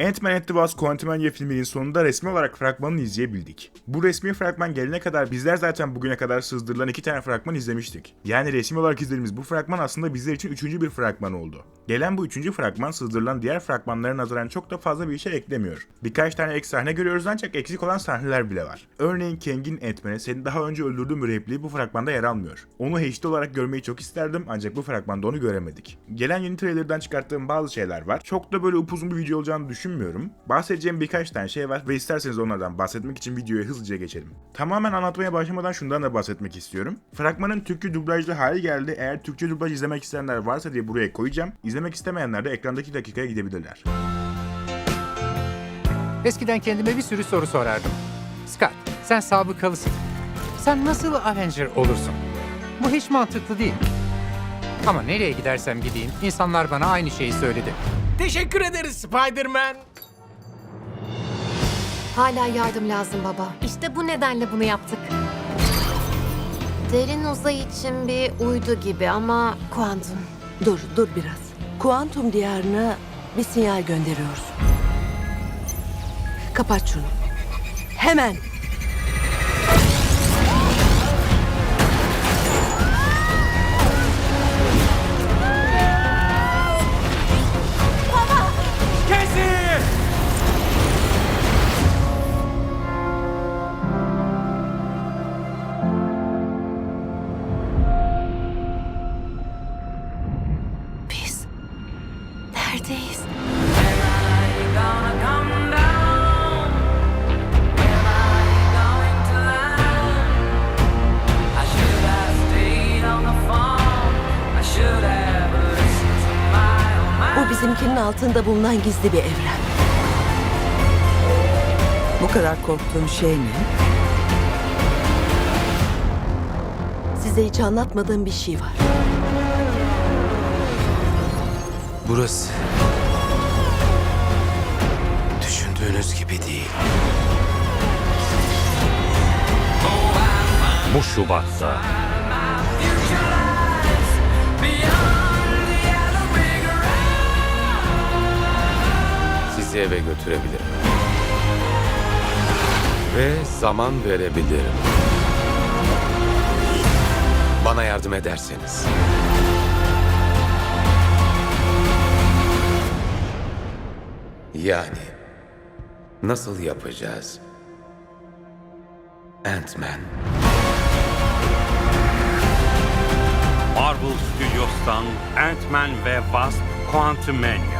Ant-Man and the Wasp Quantumania filminin sonunda resmi olarak fragmanını izleyebildik. Bu resmi fragman gelene kadar bizler zaten bugüne kadar sızdırılan iki tane fragman izlemiştik. Yani resmi olarak izlediğimiz bu fragman aslında bizler için üçüncü bir fragman oldu. Gelen bu üçüncü fragman sızdırılan diğer fragmanlara nazaran çok da fazla bir şey eklemiyor. Birkaç tane ek sahne görüyoruz ancak eksik olan sahneler bile var. Örneğin Kang'in Ant-Man'e seni daha önce öldürdüğüm repliği bu fragmanda yer almıyor. Onu HD olarak görmeyi çok isterdim ancak bu fragmanda onu göremedik. Gelen yeni trailerden çıkarttığım bazı şeyler var. Çok da böyle upuzun bir video olacağını düşünmüyorum. Bahsedeceğim birkaç tane şey var ve isterseniz onlardan bahsetmek için videoya hızlıca geçelim. Tamamen anlatmaya başlamadan şundan da bahsetmek istiyorum. Fragmanın Türkçe dublajlı hali geldi. Eğer Türkçe dublaj izlemek isteyenler varsa diye buraya koyacağım. İzlemek istemeyenler de ekrandaki dakikaya gidebilirler. Eskiden kendime bir sürü soru sorardım. Scott, sen sabıkalısın. Sen nasıl Avenger olursun? Bu hiç mantıklı değil. Ama nereye gidersem gideyim, insanlar bana aynı şeyi söyledi. Teşekkür ederiz Spider-Man. Hala yardım lazım baba. İşte bu nedenle bunu yaptık. Derin uzay için bir uydu gibi ama kuantum. Dur, dur biraz. Kuantum diyarına bir sinyal gönderiyoruz. Kapat şunu. Hemen. Bu bizimkinin altında bulunan gizli bir evren. Bu kadar korktuğun şey ne? Size hiç anlatmadığım bir şey var. Burası düşündüğünüz gibi değil. Bu Şubat'ta Sizi eve götürebilirim. Ve zaman verebilirim. Bana yardım ederseniz. Yani nasıl yapacağız? Ant-Man. Marvel Studios'tan Ant-Man ve Wasp Quantumania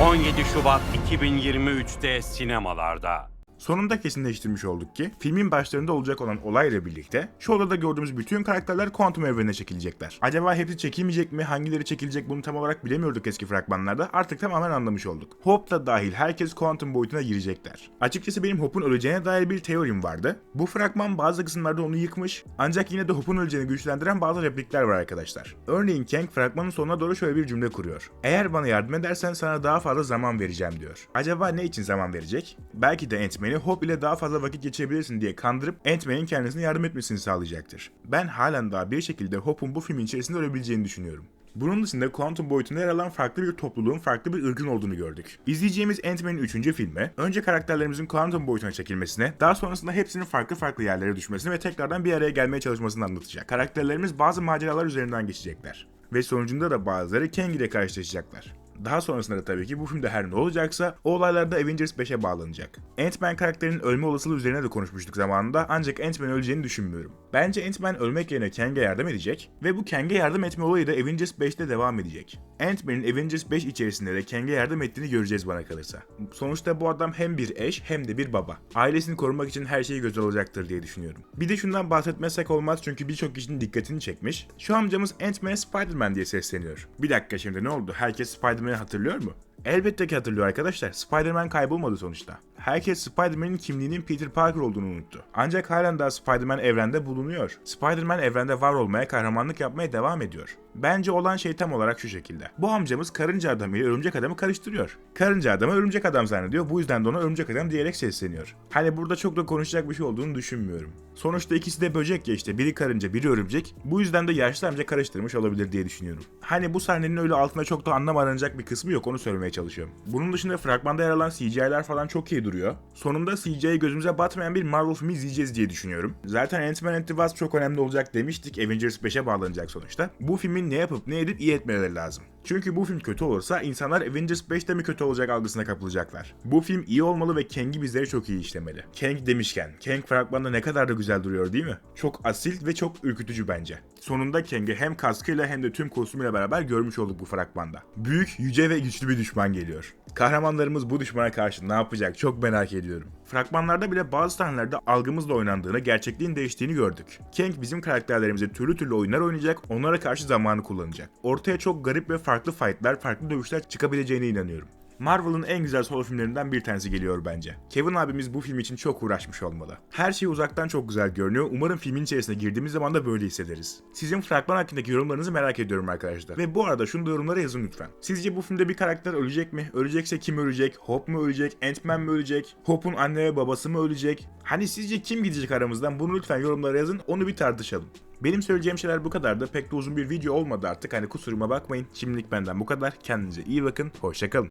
17 Şubat 2023'te sinemalarda. Sonunda kesinleştirmiş olduk ki filmin başlarında olacak olan olayla birlikte şu odada gördüğümüz bütün karakterler kuantum evrenine çekilecekler. Acaba hepsi çekilmeyecek mi? Hangileri çekilecek bunu tam olarak bilemiyorduk eski fragmanlarda. Artık tamamen anlamış olduk. Hope da dahil herkes kuantum boyutuna girecekler. Açıkçası benim Hope'un öleceğine dair bir teorim vardı. Bu fragman bazı kısımlarda onu yıkmış ancak yine de Hope'un öleceğini güçlendiren bazı replikler var arkadaşlar. Örneğin Kang fragmanın sonuna doğru şöyle bir cümle kuruyor. Eğer bana yardım edersen sana daha fazla zaman vereceğim diyor. Acaba ne için zaman verecek? Belki de Ant-Man'i Hope ile daha fazla vakit geçirebilirsin diye kandırıp Ant-Man'in kendisine yardım etmesini sağlayacaktır. Ben halen daha bir şekilde Hope'un bu filmin içerisinde ölebileceğini düşünüyorum. Bunun dışında Quantum boyutunda yer alan farklı bir topluluğun farklı bir ırkın olduğunu gördük. İzleyeceğimiz Ant-Man'in 3. filmi, önce karakterlerimizin Quantum boyutuna çekilmesine, daha sonrasında hepsinin farklı farklı yerlere düşmesini ve tekrardan bir araya gelmeye çalışmasını anlatacak. Karakterlerimiz bazı maceralar üzerinden geçecekler. Ve sonucunda da bazıları Kang ile karşılaşacaklar. Daha sonrasında da tabii ki bu filmde her ne olacaksa o olaylarda Avengers 5'e bağlanacak. Ant-Man karakterinin ölme olasılığı üzerine de konuşmuştuk zamanında ancak Ant-Man öleceğini düşünmüyorum. Bence Ant-Man ölmek yerine Kang'e yardım edecek ve bu Kang'e yardım etme olayı da Avengers 5'te devam edecek. Ant-Man'in Avengers 5 içerisinde de Kang'e yardım ettiğini göreceğiz bana kalırsa. Sonuçta bu adam hem bir eş hem de bir baba. Ailesini korumak için her şeyi göze alacaktır diye düşünüyorum. Bir de şundan bahsetmezsek olmaz çünkü birçok kişinin dikkatini çekmiş. Şu amcamız Ant-Man'e Spider-Man diye sesleniyor. Bir dakika şimdi ne oldu? Herkes Spider-Man'i hatırlıyor mu? Elbette ki hatırlıyor arkadaşlar. Spider-Man kaybolmadı sonuçta. Herkes Spider-Man'in kimliğinin Peter Parker olduğunu unuttu. Ancak halen daha Spider-Man evrende bulunuyor. Spider-Man evrende var olmaya, kahramanlık yapmaya devam ediyor. Bence olan şey tam olarak şu şekilde. Bu amcamız karınca adamı ile örümcek adamı karıştırıyor. Karınca adamı örümcek adam zannediyor. Bu yüzden de ona örümcek adam diyerek sesleniyor. Hani burada çok da konuşacak bir şey olduğunu düşünmüyorum. Sonuçta ikisi de böcek ya işte. Biri karınca, biri örümcek. Bu yüzden de yaşlı amca karıştırmış olabilir diye düşünüyorum. Hani bu sahnenin öyle altında çok da anlam aranacak bir kısmı yok onu söylemeye çalışıyorum. Bunun dışında fragmanda yer alan CGI'ler falan çok iyi duruyor. Sonunda CGI gözümüze batmayan bir Marvel filmi izleyeceğiz diye düşünüyorum. Zaten Ant-Man and the Wasp çok önemli olacak demiştik. Avengers 5'e bağlanacak sonuçta. Bu filmin ne yapıp ne edip iyi etmeleri lazım. Çünkü bu film kötü olursa insanlar Avengers 5'te mi kötü olacak algısına kapılacaklar. Bu film iyi olmalı ve Kang'i bizlere çok iyi işlemeli. Kang demişken, Kang fragmanda ne kadar da güzel duruyor değil mi? Çok asil ve çok ürkütücü bence. Sonunda Kang'i hem kaskıyla hem de tüm kostümüyle beraber görmüş olduk bu fragmanda. Büyük, yüce ve güçlü bir düşman geliyor. Kahramanlarımız bu düşmana karşı ne yapacak çok merak ediyorum. Fragmanlarda bile bazı sahnelerde algımızla oynandığını, gerçekliğin değiştiğini gördük. Kang bizim karakterlerimize türlü türlü oyunlar oynayacak, onlara karşı zamanı kullanacak. Ortaya çok garip ve farklı fightlar, farklı dövüşler çıkabileceğine inanıyorum. Marvel'ın en güzel solo filmlerinden bir tanesi geliyor bence. Kevin abimiz bu film için çok uğraşmış olmalı. Her şey uzaktan çok güzel görünüyor. Umarım filmin içerisine girdiğimiz zaman da böyle hissederiz. Sizin fragman hakkındaki yorumlarınızı merak ediyorum arkadaşlar. Ve bu arada şunu da yorumlara yazın lütfen. Sizce bu filmde bir karakter ölecek mi? Ölecekse kim ölecek? Hope mu ölecek? Ant-Man mi ölecek? Hope'un anne ve babası mı ölecek? Hani sizce kim gidecek aramızdan? Bunu lütfen yorumlara yazın. Onu bir tartışalım. Benim söyleyeceğim şeyler bu kadardı. Pek de uzun bir video olmadı artık. Hani kusuruma bakmayın. Şimdilik benden bu kadar. Kendinize iyi bakın. Hoşçakalın.